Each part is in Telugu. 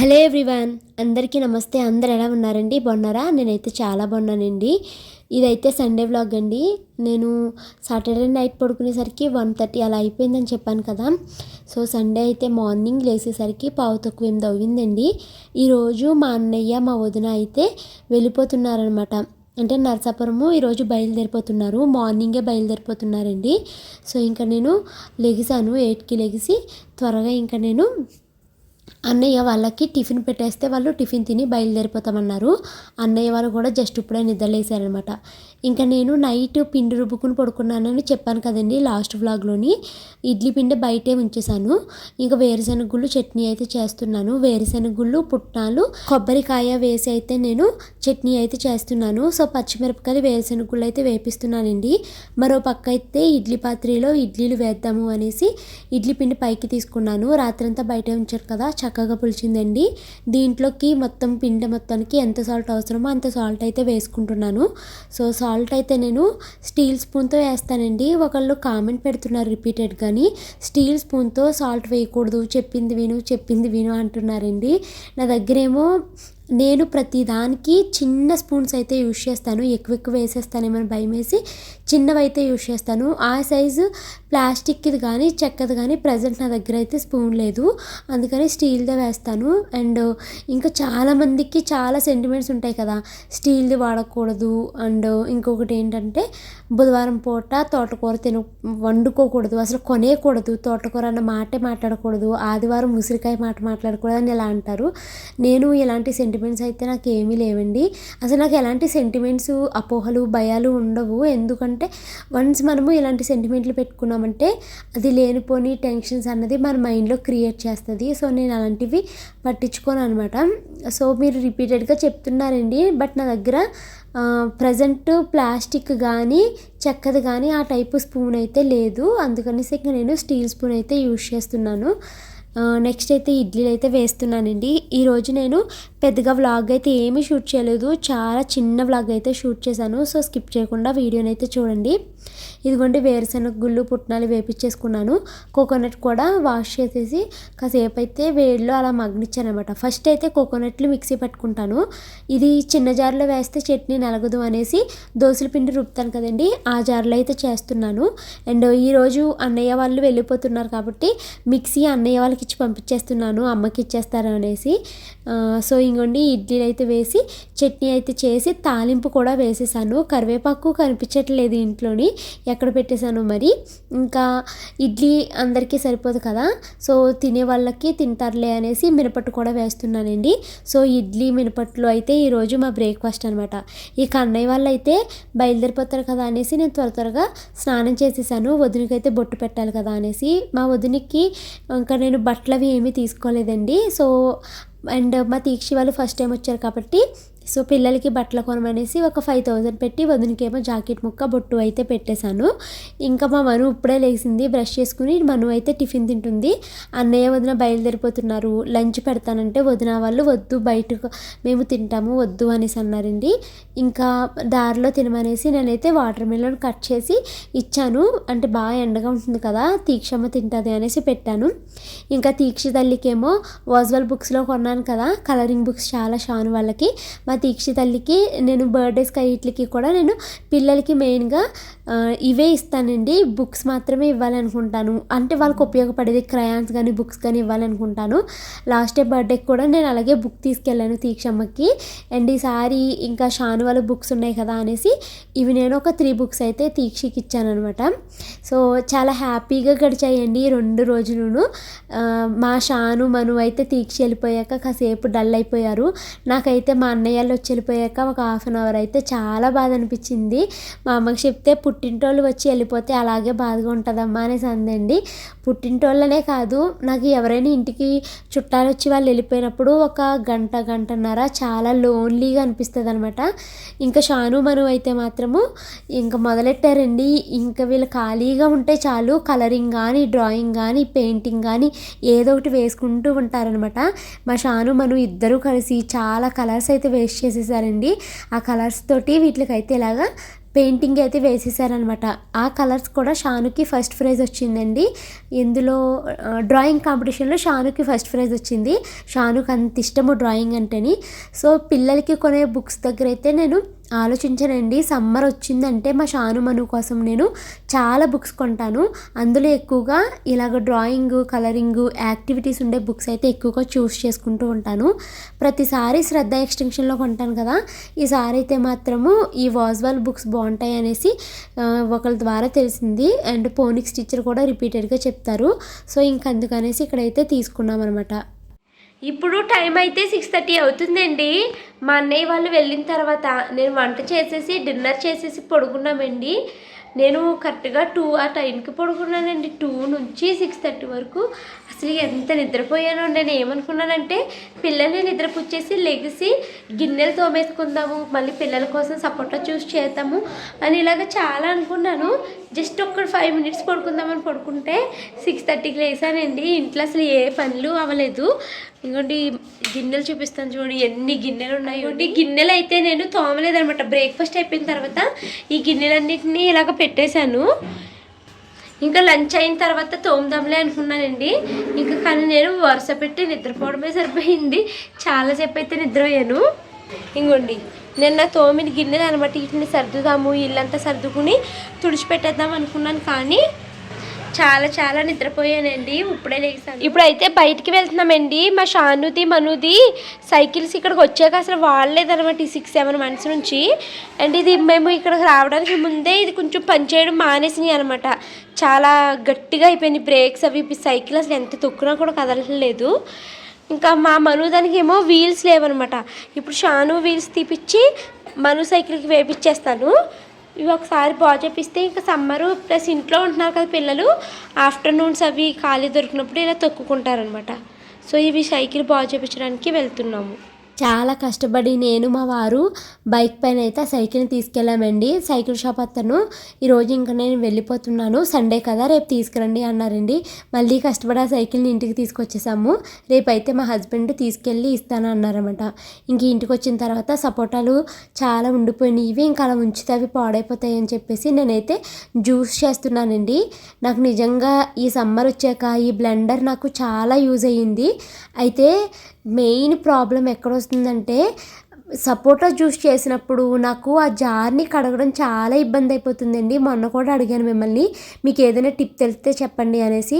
హలో ఎవ్రీవన్ అందరికీ నమస్తే. అందరు ఎలా ఉన్నారండి? బాగున్నారా? నేనైతే చాలా బాగున్నానండి. ఇదైతే సండే వ్లాగ్ అండి. నేను సాటర్డే నైట్ పడుకునేసరికి వన్ థర్టీ అలా అయిపోయిందని చెప్పాను కదా. సో సండే అయితే మార్నింగ్ లేచేసరికి పావు తక్కువ ఎనిమిది అవ్విందండి. ఈరోజు మా అన్నయ్య మా వదిన అయితే వెళ్ళిపోతున్నారనమాట. అంటే నరసాపురము ఈరోజు బయలుదేరిపోతున్నారు. మార్నింగే బయలుదేరిపోతున్నారండి. సో ఇంకా నేను లెగిసాను. ఎయిట్కి లెగిసి త్వరగా ఇంకా నేను అన్నయ్య వాళ్ళకి టిఫిన్ పెట్టేస్తే వాళ్ళు టిఫిన్ తిని బయలుదేరిపోతామన్నారు. అన్నయ్య వాళ్ళు కూడా జస్ట్ ఇప్పుడే నిద్రలేసారనమాట. ఇంకా నేను నైట్ పిండి రుబ్బుకుని పడుకున్నానని చెప్పాను కదండి లాస్ట్ వ్లాగ్లోని. ఇడ్లీ పిండి బయటే ఉంచేసాను ఇంకా వేరుశెనగ గుళ్ళు చట్నీ అయితే చేస్తున్నాను. వేరుశెనగ గుళ్ళు పుట్నాలు కొబ్బరికాయ వేసి అయితే నేను చట్నీ అయితే చేస్తున్నాను. సో పచ్చిమిరపకాయలు వేరుశెనగ గుళ్ళు అయితే వేపిస్తున్నానండి. మరో పక్క అయితే ఇడ్లీ పాత్రలో ఇడ్లీలు వేద్దాము అనేసి ఇడ్లీ పిండి పైకి తీసుకున్నాను. రాత్రంతా బయటే ఉంచారు కదా చక్కగా పులిచిందండి. దీంట్లోకి మొత్తం పిండి మొత్తానికి ఎంత సాల్ట్ అవసరమో అంత సాల్ట్ అయితే వేసుకుంటున్నాను. సో సాల్ట్ సాల్ట్ అయితే నేను స్టీల్ స్పూన్తో వేస్తానండి. ఒకళ్ళు కామెంట్ పెడుతున్నారు రిపీటెడ్ కానీ స్టీల్ స్పూన్తో సాల్ట్ వేయకూడదు చెప్పింది విను చెప్పింది విను అంటున్నారండి. నా దగ్గరేమో నేను ప్రతిదానికి చిన్న స్పూన్స్ అయితే యూజ్ చేస్తాను ఎక్కువ ఎక్కువ వేసేస్తానేమని భయం వేసి చిన్నవి అయితే యూజ్ చేస్తాను. ఆ సైజు ప్లాస్టిక్ది కానీ చెక్కది కానీ ప్రజెంట్ నా దగ్గర అయితే స్పూన్ లేదు. అందుకని స్టీల్దే వేస్తాను. అండ్ ఇంకా చాలామందికి చాలా సెంటిమెంట్స్ ఉంటాయి కదా స్టీల్ది వాడకూడదు. అండ్ ఇంకొకటి ఏంటంటే బుధవారం పూట తోటకూర తిన వండుకోకూడదు అసలు కొనేయకూడదు తోటకూర అన్న మాటే మాట్లాడకూడదు ఆదివారం ఉసిరికాయ మాట మాట్లాడకూడదు అని ఇలా అంటారు. నేను ఇలాంటి సెంటిమెంట్స్ అయితే నాకు ఏమీ లేవండి. అసలు నాకు ఎలాంటి సెంటిమెంట్స్ అపోహలు భయాలు ఉండవు. ఎందుకంటే వన్స్ మనము ఇలాంటి సెంటిమెంట్లు పెట్టుకున్నామంటే అది లేనిపోని టెన్షన్స్ అన్నది మన మైండ్లో క్రియేట్ చేస్తుంది. సో నేను అలాంటివి పట్టించుకోను అనమాట సో మీరు రిపీటెడ్గా చెప్తున్నారండి. బట్ నా దగ్గర ప్రజెంట్ ప్లాస్టిక్ కానీ చెక్కది కానీ ఆ టైపు స్పూన్ అయితే లేదు. అందుకనేసి ఇంకా నేను స్టీల్ స్పూన్ అయితే యూజ్ చేస్తున్నాను. నెక్స్ట్ అయితే ఇడ్లీలు అయితే వేస్తున్నానండి. ఈరోజు నేను పెద్దగా వ్లాగ్ అయితే ఏమీ షూట్ చేయలేదు. చాలా చిన్న వ్లాగ్ అయితే షూట్ చేశాను. సో స్కిప్ చేయకుండా వీడియోని అయితే చూడండి. ఇదిగోండి వేరుశనగ గుళ్ళు పుట్నాలు వేపించేసుకున్నాను. కోకోనట్ కూడా వాష్ చేసేసి కాసేపు అయితే వేడిలో అలా మగ్గనిచ్చానమాట ఫస్ట్ అయితే కోకోనట్లు మిక్సీ పట్టుకుంటాను. ఇది చిన్న జార్లో వేస్తే చట్నీ నలగదు అనేసి దోశల పిండి రుపుతాను కదండి ఆ జార్లో అయితే చేస్తున్నాను. అండ్ ఈరోజు అన్నయ్య వాళ్ళు వెళ్ళిపోతున్నారు కాబట్టి మిక్సీ అన్నయ్య వాళ్ళకి ఇచ్చి పంపించేస్తున్నాను అమ్మకి ఇచ్చేస్తారు అనేసి. సో ఇంకోండి ఇడ్లీలు అయితే వేసి చట్నీ అయితే చేసి తాలింపు కూడా వేసేసాను. కరివేపాకు కనిపించట్లేదు ఇంట్లోని. ఎక్కడ పెట్టేశాను మరి. ఇంకా ఇడ్లీ అందరికీ సరిపోదు కదా. సో తినే వాళ్ళకి తింటారులే అనేసి మినపట్టు కూడా వేస్తున్నానండి. సో ఇడ్లీ మినపట్లు అయితే ఈరోజు మా బ్రేక్ఫాస్ట్ అనమాట ఈ కన్నయ్య వాళ్ళు అయితే బయలుదేరిపోతారు కదా అనేసి నేను త్వర త్వరగా స్నానం చేసేసాను. వదినకైతే బొట్టు పెట్టాలి కదా అనేసి మా వదినకి ఇంకా నేను బట్టలు అవి ఏమీ తీసుకోలేదండి. సో అండ్ మా తీక్షి వాళ్ళు ఫస్ట్ టైం వచ్చారు కాబట్టి సో పిల్లలకి బట్టలు కొనమనేసి ఒక ఫైవ్ థౌజండ్ పెట్టి వదినకేమో జాకెట్ ముక్క బొట్టు అయితే పెట్టేశాను. ఇంకా మా మను ఇప్పుడే లేచింది బ్రష్ చేసుకుని మను అయితే టిఫిన్ తింటుంది. అన్నయ్య వదిన బయలుదేరిపోతున్నారు. లంచ్ పెడతానంటే వదిన వాళ్ళు వద్దు బయటకు మేము తింటాము వద్దు అనేసి అన్నారండి. ఇంకా దారిలో తినమనేసి నేనైతే వాటర్ మిలన్ కట్ చేసి ఇచ్చాను. అంటే బాగా ఎండగా ఉంటుంది కదా తీక్షమ్మ తింటుంది అనేసి పెట్టాను. ఇంకా తీక్ష తల్లికేమో వాజ్వల్ బుక్స్లో కొన్నాను కదా కలరింగ్ బుక్స్ చాలా షాను వాళ్ళకి. మా దీక్షి తల్లికి నేను బర్త్డేస్ వీటికి కూడా నేను పిల్లలకి మెయిన్గా ఇవే ఇస్తానండి. బుక్స్ మాత్రమే ఇవ్వాలనుకుంటాను. అంటే వాళ్ళకి ఉపయోగపడేది క్రయాన్స్ కానీ బుక్స్ కానీ ఇవ్వాలనుకుంటాను. లాస్ట్ డే బర్త్డేకి కూడా నేను అలాగే బుక్ తీసుకెళ్ళాను తీక్షమ్మకి. అండ్ ఈసారి ఇంకా షాను వాళ్ళ బుక్స్ ఉన్నాయి కదా అనేసి ఇవి నేను ఒక త్రీ బుక్స్ అయితే తీక్షకి ఇచ్చాను అనమాట సో చాలా హ్యాపీగా గడిచాయండి రెండు రోజులను. మా షాను మను అయితే తీక్ష వెళ్ళిపోయాక కాసేపు డల్ అయిపోయారు. నాకైతే మా అన్నయ్య వాళ్ళు వచ్చి వెళ్ళిపోయాక ఒక హాఫ్ అన్ అవర్ అయితే చాలా బాధ అనిపించింది. మా అమ్మకి చెప్తే పుట్టింటోళ్ళు వచ్చి వెళ్ళిపోతే అలాగే బాధగా ఉంటుందమ్మా అనేసి అందండి. పుట్టింటోళ్ళనే కాదు నాకు ఎవరైనా ఇంటికి చుట్టాలు వచ్చి వాళ్ళు వెళ్ళిపోయినప్పుడు ఒక గంట గంటన్నర చాలా లోన్లీగా అనిపిస్తుంది అనమాట ఇంకా షాను మను అయితే మాత్రము ఇంకా మొదలెట్టారండి. ఇంకా వీళ్ళు ఖాళీగా ఉంటే చాలు కలరింగ్ కానీ డ్రాయింగ్ కానీ పెయింటింగ్ కానీ ఏదో ఒకటి వేసుకుంటూ ఉంటారనమాట మా షాను మను ఇద్దరు కలిసి చాలా కలర్స్ అయితే వేస్ట్ చేసేసారండి. ఆ కలర్స్ తోటి వీటికైతే ఇలాగా పెయింటింగ్ అయితే వేసేసారనమాట. ఆ కలర్స్ కూడా షానుకి ఫస్ట్ ప్రైజ్ వచ్చిందండి. ఇందులో డ్రాయింగ్ కాంపిటీషన్లో షానుకి ఫస్ట్ ప్రైజ్ వచ్చింది. షానుకి అంత ఇష్టము డ్రాయింగ్ అంటేని. సో పిల్లలకి కొనే బుక్స్ దగ్గర అయితే నేను ఆలోచించనండి. సమ్మర్ వచ్చిందంటే మా షానుమను కోసం నేను చాలా బుక్స్ కొంటాను. అందులో ఎక్కువగా ఇలాగ డ్రాయింగ్ కలరింగ్ యాక్టివిటీస్ ఉండే బుక్స్ అయితే ఎక్కువగా చూస్ చేసుకుంటూ ఉంటాను. ప్రతిసారి శ్రద్ధ ఎక్స్టెన్షన్లో కొంటాను కదా. ఈసారి అయితే మాత్రము ఈ వాజ్వాల్ బుక్స్ బాగుంటాయి అనేసి ఒకరి ద్వారా తెలిసింది. అండ్ పోనిక్స్ టీచర్ కూడా రిపీటెడ్గా చెప్తారు. సో ఇంక అందుకనేసి ఇక్కడైతే తీసుకున్నాం అనమాట ఇప్పుడు టైం అయితే సిక్స్ థర్టీ అవుతుందండి. మా అన్నయ్య వాళ్ళు వెళ్ళిన తర్వాత నేను వంట చేసేసి డిన్నర్ చేసేసి పడుకున్నామండి. నేను కరెక్ట్గా టూ ఆ టైంకి పడుకున్నానండి. టూ నుంచి సిక్స్ థర్టీ వరకు. అసలు ఎంత నిద్రపోయానో నేను ఏమనుకున్నానంటే పిల్లల్ని నిద్రపుచ్చేసి లెగిసి గిన్నెలు తోమేసుకుందాము మళ్ళీ పిల్లల కోసం సపోటా చూసి చేద్దాము అని ఇలాగ చాలా అనుకున్నాను. జస్ట్ ఒక్క ఫైవ్ మినిట్స్ పడుకుందామని పడుకుంటే సిక్స్ థర్టీకి లేసానండి ఇంట్లో అసలు ఏ పనులు అవ్వలేదు. ఇంకోటి గిన్నెలు చూపిస్తాను చూడండి ఎన్ని గిన్నెలు ఉన్నాయి. ఈ గిన్నెలు అయితే నేను తోమలేదనమాట బ్రేక్ఫాస్ట్ అయిపోయిన తర్వాత ఈ గిన్నెలన్నింటినీ ఇలాగ పెట్టేశాను. ఇంకా లంచ్ అయిన తర్వాత తోముదాంలే అనుకున్నానండి. ఇంకా కానీ నేను వరుస పెట్టి నిద్రపోవడమే సరిపోయింది. చాలాసేపు అయితే నిద్రపోయాను. ఇంకోండి. నిన్న తోమిన గిన్నెలు అనమాట వీటిని సర్దుదాము ఇల్లంతా సర్దుకుని తుడిచిపెట్టేద్దాం అనుకున్నాను కానీ చాలా చాలా నిద్రపోయానండి. ఇప్పుడే లేచాను ఇప్పుడైతే బయటికి వెళ్తున్నామండి. మా షానుది మనుది సైకిల్స్ ఇక్కడికి వచ్చాక అసలు వాడలేదనమాట ఈ సిక్స్ సెవెన్ మంత్స్ నుంచి. అండ్ ఇది మేము ఇక్కడికి రావడానికి ముందే ఇది కొంచెం పనిచేయడం మానేసినాయి అనమాట. చాలా గట్టిగా అయిపోయింది బ్రేక్స్ అవి సైకిల్ అసలు ఎంత తొక్కునా కూడా కదలట్లేదు. ఇంకా మా మను దానికి ఏమో వీల్స్ లేవనమాట. ఇప్పుడు షాను వీల్స్ తీపిచ్చి మను సైకిల్కి వేపించేస్తాను ఇవి ఒకసారి బాగా చేపిస్తే ఇంకా సమ్మరు ప్లస్ ఇంట్లో ఉంటున్నారు కదా పిల్లలు ఆఫ్టర్నూన్స్ అవి ఖాళీ దొరికినప్పుడు ఇలా తొక్కుకుంటారనమాట. సో ఇవి సైకిల్ బాగా చేపించడానికి వెళ్తున్నాము. చాలా కష్టపడి నేను మా వారు బైక్ పైన అయితే సైకిల్ని తీసుకెళ్ళామండి. సైకిల్ షాప్ అతను ఈరోజు ఇంకా నేను వెళ్ళిపోతున్నాను. సండే కదా రేపు తీసుకురండి అన్నారండి. మళ్ళీ కష్టపడి ఆ సైకిల్ని ఇంటికి తీసుకొచ్చేసాము. రేపైతే మా హస్బెండ్ తీసుకెళ్ళి ఇస్తాను అన్నారన్నమాట. ఇంక ఇంటికి వచ్చిన తర్వాత సపోటాలు చాలా ఉండిపోయినాయి ఇవి ఇంకా అలా ఉంచితే అవి పాడైపోతాయి అని చెప్పేసి నేనైతే జ్యూస్ చేస్తున్నానండి. నాకు నిజంగా ఈ సమ్మర్ వచ్చాక ఈ బ్లెండర్ నాకు చాలా యూజ్ అయ్యింది. అయితే మెయిన్ ప్రాబ్లం ఎక్కడొస్తుందంటే సపోటా జ్యూస్ చేసినప్పుడు నాకు ఆ జార్ని కడగడం చాలా ఇబ్బంది అయిపోతుందండి. మొన్న కూడా అడిగాను మిమ్మల్ని మీకు ఏదైనా టిప్ తెలిస్తే చెప్పండి అనేసి.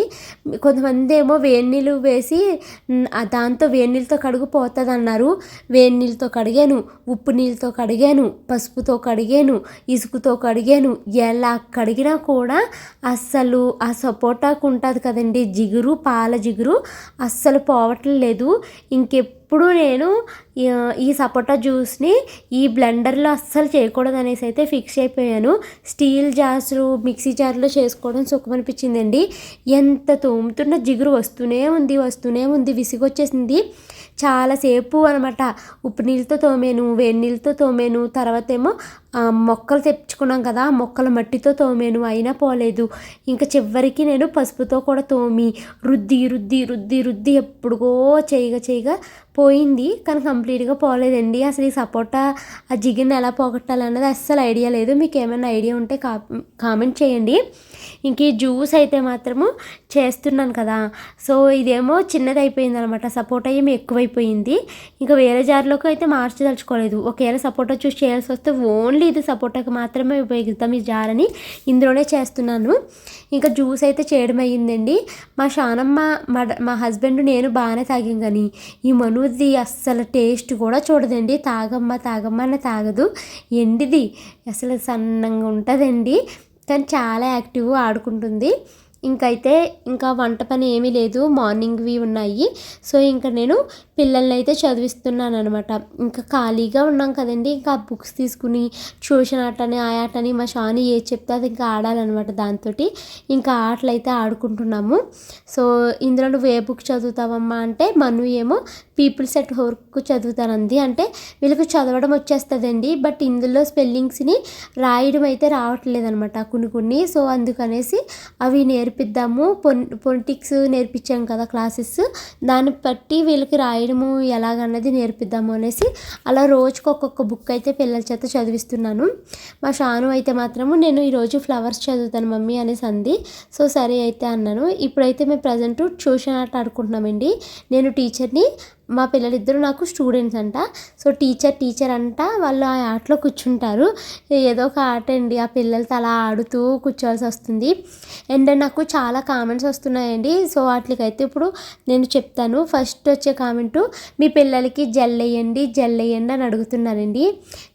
కొంతమంది ఏమో వేడి నీళ్ళు వేసి దాంతో వేడి నీళ్ళతో కడుగు పోతుంది అన్నారు వేడి నీళ్ళతో కడిగాను ఉప్పు నీళ్ళతో కడిగాను పసుపుతో కడిగాను ఇసుకతో కడిగాను. ఎలా కడిగినా కూడా అస్సలు ఆ సపోటాకు ఉంటుంది కదండి. జిగురు పాల జిగురు అస్సలు పోవట్లేదు. ఇంకెప్పుడు నేను ఈ- సపోటా జ్యూస్ని ఈ బ్లెండర్లో అస్సలు చేయకూడదు అనేసి అయితే ఫిక్స్ అయిపోయాను. స్టీల్ జార్స్ మిక్సీ జార్లో చేసుకోవడం సుఖమనిపించిందండి ఎంత తోముతున్న జిగురు వస్తూనే ఉంది వస్తూనే ఉంది విసిగొచ్చేసింది. చాలాసేపు అనమాట ఉప్పు నీళ్ళతో తోమాను వేడి నీళ్ళతో తోమాను. తర్వాత ఏమో మొక్కలు తెచ్చుకున్నాం కదా మొక్కల మట్టితో తోమాను. అయినా పోలేదు. ఇంకా చివరికి నేను పసుపుతో కూడా తోమి రుద్ది రుద్ది రుద్ది రుద్ది ఎప్పుడుగో చేయగా చేయగా పోయింది. కానీ కంప్లీట్ కంప్లీట్గా పోలేదండి. అసలు ఈ సపోటా ఆ జిగిన్ ఎలా పోగొట్టాలన్నది అస్సలు ఐడియా లేదు. మీకు ఏమైనా ఐడియా ఉంటే కా కామెంట్ చేయండి. ఇంక ఈ జ్యూస్ అయితే మాత్రము చేస్తున్నాను కదా. సో ఇదేమో చిన్నది అయిపోయింది అనమాట సపోటా ఏమి ఎక్కువైపోయింది. ఇంకా వేరే జార్లోకి అయితే మార్చదలుచుకోలేదు. ఒకవేళ సపోటా చూసి చేయాల్సి వస్తే ఓన్లీ ఇది సపోటాకి మాత్రమే ఉపయోగిస్తాం ఈ జార్ అని ఇందులోనే చేస్తున్నాను. ఇంకా జ్యూస్ అయితే చేయడం అయ్యిందండి మా షానమ్మ మా మా హస్బెండ్ నేను బాగానే తాగాం కానీ ఈ మనుది అస్సలు టేస్ట్ కూడా చూడదండి. తాగమ్మ తాగమ్మ అని తాగదు. ఎండిది. అసలు సన్నంగా ఉంటుందండి. కానీ చాలా యాక్టివ్ ఆడుకుంటుంది. ఇంకైతే ఇంకా వంట పని ఏమీ లేదు. మార్నింగ్వి ఉన్నాయి. సో ఇంకా నేను పిల్లల్ని అయితే చదివిస్తున్నాను అనమాట ఇంకా ఖాళీగా ఉన్నాం కదండి. ఇంకా బుక్స్ తీసుకుని ట్యూషన్ ఆటని ఆ ఆటని మా షాని ఏది చెప్తే అది ఇంకా ఆడాలన్నమాట దాంతో ఇంకా ఆటలు అయితే ఆడుకుంటున్నాము. సో ఇందులో నువ్వు ఏ బుక్ చదువుతావమ్మా అంటే మను ఏమో పీపుల్ సెట్ వర్క్ చదువుతానంది. అంటే వీళ్ళకి చదవడం వచ్చేస్తుందండి. బట్ ఇందులో స్పెల్లింగ్స్ని రాయడం అయితే రావట్లేదు అనమాట కొన్ని కొన్ని. సో అందుకనేసి అవి నేర్పి నేర్పిద్దాము. పొన్ పొలిటిక్స్ నేర్పించాం కదా క్లాసెస్. దాన్ని బట్టి వీళ్ళకి రాయడము ఎలాగన్నది నేర్పిద్దాము అనేసి అలా రోజుకి ఒక్కొక్క బుక్ అయితే పిల్లల చేత చదివిస్తున్నాను. మా షాను అయితే మాత్రము నేను ఈరోజు ఫ్లవర్స్ చదువుతాను మమ్మీ అనేసి అంది. సో సరే అయితే అన్నాను. ఇప్పుడైతే మేము ప్రజెంట్ ట్యూషన్ ఆట ఆడుకుంటున్నామండి. నేను టీచర్ని మా పిల్లలిద్దరూ నాకు స్టూడెంట్స్ అంట. సో టీచర్ టీచర్ అంట. వాళ్ళు ఆ ఆటలో కూర్చుంటారు. ఏదో ఒక ఆట అండి. ఆ పిల్లలతో అలా ఆడుతూ కూర్చోవాల్సి వస్తుంది. అండ్ నాకు చాలా కామెంట్స్ వస్తున్నాయండి. సో వాటికైతే ఇప్పుడు నేను చెప్తాను. ఫస్ట్ వచ్చే కామెంటు మీ పిల్లలకి జల్లేయండి జల్లేయండి అని అడుగుతున్నారండి.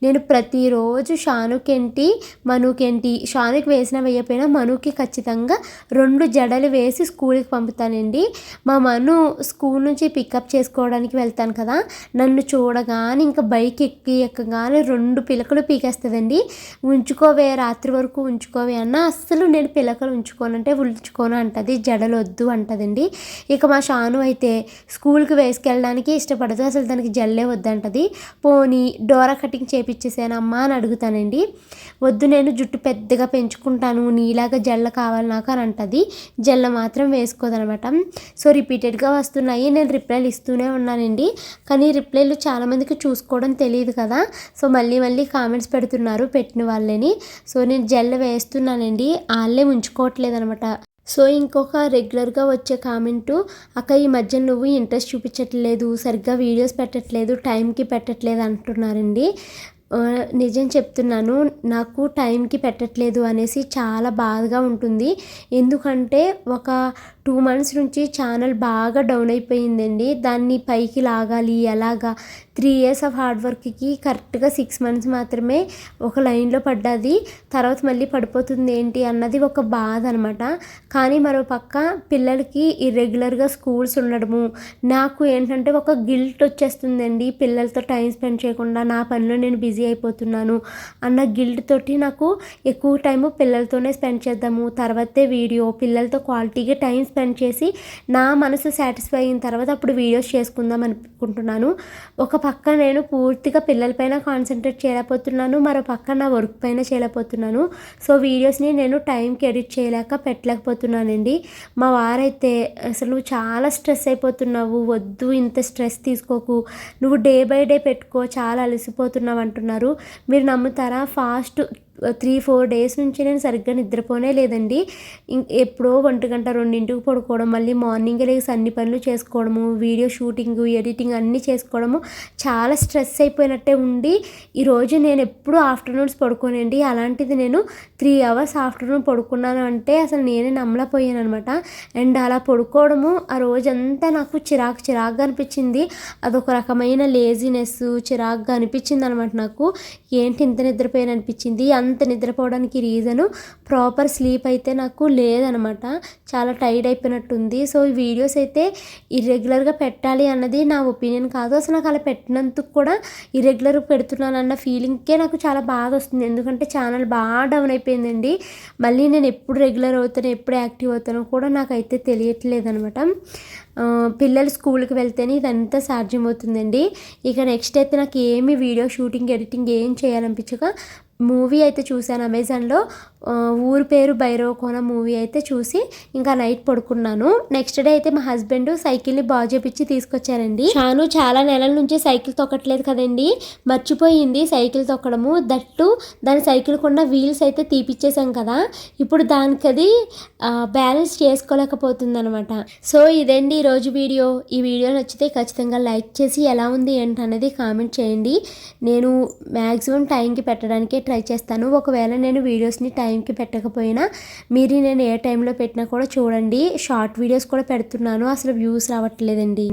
నేను ప్రతిరోజు షానుకేంటి మనుకేంటి షానుకి వేసిన వేయకపోయినా మనుకి ఖచ్చితంగా రెండు జడలు వేసి స్కూల్కి పంపుతానండి. మా మను స్కూల్ నుంచి పికప్ చేసుకోవడానికి వెళ్తాను కదా నన్ను చూడగానే ఇంకా బైక్ ఎక్కి ఎక్కగానే రెండు పిలకలు పీకేస్తుందండి. ఉంచుకోవే రాత్రి వరకు ఉంచుకోవే అన్న అస్సలు నేను పిలకలు ఉంచుకోనంటే ఉంచుకోను అంటది జడలు వద్దు అంటదండి. ఇక మా షాను అయితే స్కూల్కి వేసుకెళ్ళడానికి ఇష్టపడదు అసలు దానికి జల్లే వద్దంటది. పోనీ డోరా కటింగ్ చేపించేసానమ్మా అని అడుగుతానండి. వద్దు నేను జుట్టు పెద్దగా పెంచుకుంటాను నీలాగా జల్ల కావాలి నాకు అని అంటది. జల్ల మాత్రం వేసుకోదనమాట. సో రిపీటెడ్గా వస్తున్నాయి నేను రిప్లైలు ఇస్తూనే ఉన్నాను ఉన్నానండి కానీ రిప్లైలు చాలామందికి చూసుకోవడం తెలియదు కదా. సో మళ్ళీ మళ్ళీ కామెంట్స్ పెడుతున్నారు పెట్టిన వాళ్ళని. సో నేను జెల్ వేస్తున్నానండి. వాళ్ళే ఉంచుకోవట్లేదు అనమాట సో ఇంకొక రెగ్యులర్గా వచ్చే కామెంటు అక్క ఈ మధ్య నువ్వు ఇంట్రెస్ట్ చూపించట్లేదు సరిగ్గా వీడియోస్ పెట్టట్లేదు టైంకి పెట్టట్లేదు అంటున్నారండి. నిజం చెప్తున్నాను నాకు టైంకి పెట్టట్లేదు అనేసి చాలా బాధగా ఉంటుంది. ఎందుకంటే ఒక టూ మంత్స్ నుంచి ఛానల్ బాగా డౌన్ అయిపోయిందండి. దాన్ని పైకి లాగాలి ఎలాగా త్రీ ఇయర్స్ ఆఫ్ హార్డ్ వర్క్కి కరెక్ట్గా సిక్స్ మంత్స్ మాత్రమే ఒక లైన్లో పడ్డది. తర్వాత మళ్ళీ పడిపోతుంది ఏంటి అన్నది ఒక బాధ అనమాట కానీ మరో పక్క పిల్లలకి ఇర్రెగ్యులర్గా స్కూల్స్ ఉండడము నాకు ఏంటంటే ఒక గిల్ట్ వచ్చేస్తుందండి. పిల్లలతో టైం స్పెండ్ చేయకుండా నా పనిలో నేను బిజీ అయిపోతున్నాను అన్న గిల్ట్ తోటి నాకు ఎక్కువ టైము పిల్లలతోనే స్పెండ్ చేద్దాము. తర్వాతే వీడియో పిల్లలతో క్వాలిటీగా టైం స్పెండ్ చేసి నా మనసు సాటిస్ఫై అయిన తర్వాత అప్పుడు వీడియోస్ చేసుకుందాం అనుకుంటున్నాను. ఒక పక్క నేను పూర్తిగా పిల్లలపైన కాన్సన్ట్రేట్ చేయలేకపోతున్నాను మరో పక్క నా వర్క్ పైన చేయలేకపోతున్నాను. సో వీడియోస్ని నేను టైంకి ఎడిట్ చేయలేక పెట్టలేకపోతున్నానండి. మా వారైతే అసలు నువ్వు చాలా స్ట్రెస్ అయిపోతున్నావు వద్దు ఇంత స్ట్రెస్ తీసుకోకు నువ్వు డే బై డే పెట్టుకో చాలా అలసిపోతున్నావు అంటున్నారు. మీరు నమ్ముతారా? ఫాస్ట్ త్రీ ఫోర్ డేస్ నుంచి నేను సరిగ్గా నిద్రపోనే లేదండి. ఎప్పుడో ఒంటి గంట రెండింటికి పడుకోవడం మళ్ళీ మార్నింగ్ లేచి అన్ని పనులు చేసుకోవడము వీడియో షూటింగ్ ఎడిటింగ్ అన్నీ చేసుకోవడము చాలా స్ట్రెస్ అయిపోయినట్టే ఉండి ఈరోజు నేను ఎప్పుడు ఆఫ్టర్నూన్స్ పడుకోనండి. అలాంటిది నేను త్రీ అవర్స్ ఆఫ్టర్నూన్ పడుకున్నాను అంటే అసలు నేనే నమ్మలపోయాను అనమాట అండ్ అలా పడుకోవడము ఆ రోజంతా నాకు చిరాకు చిరాకుగా అనిపించింది. అదొక రకమైన లేజినెస్ చిరాకుగా అనిపించింది అనమాట నాకు. ఏంటి ఇంత నిద్రపోయాను అనిపించింది అంత నిద్రపోవడానికి రీజను ప్రాపర్ స్లీప్ అయితే నాకు లేదనమాట. చాలా టైర్డ్ అయిపోయినట్టుంది. సో ఈ వీడియోస్ అయితే ఇర్రెగ్యులర్గా పెట్టాలి అన్నది నా ఒపీనియన్ కాదు. అసలు నాకు అలా పెట్టినందుకు కూడా ఇర్రెగ్యులర్ పెడుతున్నాను అన్న ఫీలింగ్కే నాకు చాలా బాధ వస్తుంది. ఎందుకంటే ఛానల్ బాగా డౌన్ అయిపోయిందండి. మళ్ళీ నేను ఎప్పుడు రెగ్యులర్ అవుతానో ఎప్పుడు యాక్టివ్ అవుతానో కూడా నాకైతే తెలియట్లేదు అనమాట పిల్లలు స్కూల్కి వెళ్తేనే ఇదంతా సాధ్యమవుతుందండి. ఇక నెక్స్ట్ అయితే నాకు ఏమి వీడియో షూటింగ్ ఎడిటింగ్ ఏం చేయాలనిపించక మూవీ అయితే చూశాను అమెజాన్లో. ఊరి పేరు భైరవకోన మూవీ అయితే చూసి ఇంకా నైట్ పడుకున్నాను. నెక్స్ట్ డే అయితే మా హస్బెండ్ సైకిల్ని బాగు చేపించి తీసుకొచ్చారండి. షాను చాలా నెలల నుంచి సైకిల్ తొక్కట్లేదు కదండి. మర్చిపోయింది సైకిల్ తొక్కడము. దట్టు దాని సైకిల్ కొన్న వీల్స్ అయితే తీపిచ్చేసాం కదా. ఇప్పుడు దానికి అది బ్యాలెన్స్ చేసుకోలేకపోతుంది అనమాట సో ఇదండి ఈరోజు వీడియో. ఈ వీడియో నచ్చితే ఖచ్చితంగా లైక్ చేసి ఎలా ఉంది ఏంటనేది కామెంట్ చేయండి. నేను మ్యాక్సిమం టైంకి పెట్టడానికి ట్రై చేస్తాను. ఒకవేళ నేను వీడియోస్ని టైంకి పెట్టకపోయినా మీరు నేను ఏ టైంలో పెట్టినా కూడా చూడండి. షార్ట్ వీడియోస్ కూడా పెడుతున్నాను. అసలు వ్యూస్ రావట్లేదండి.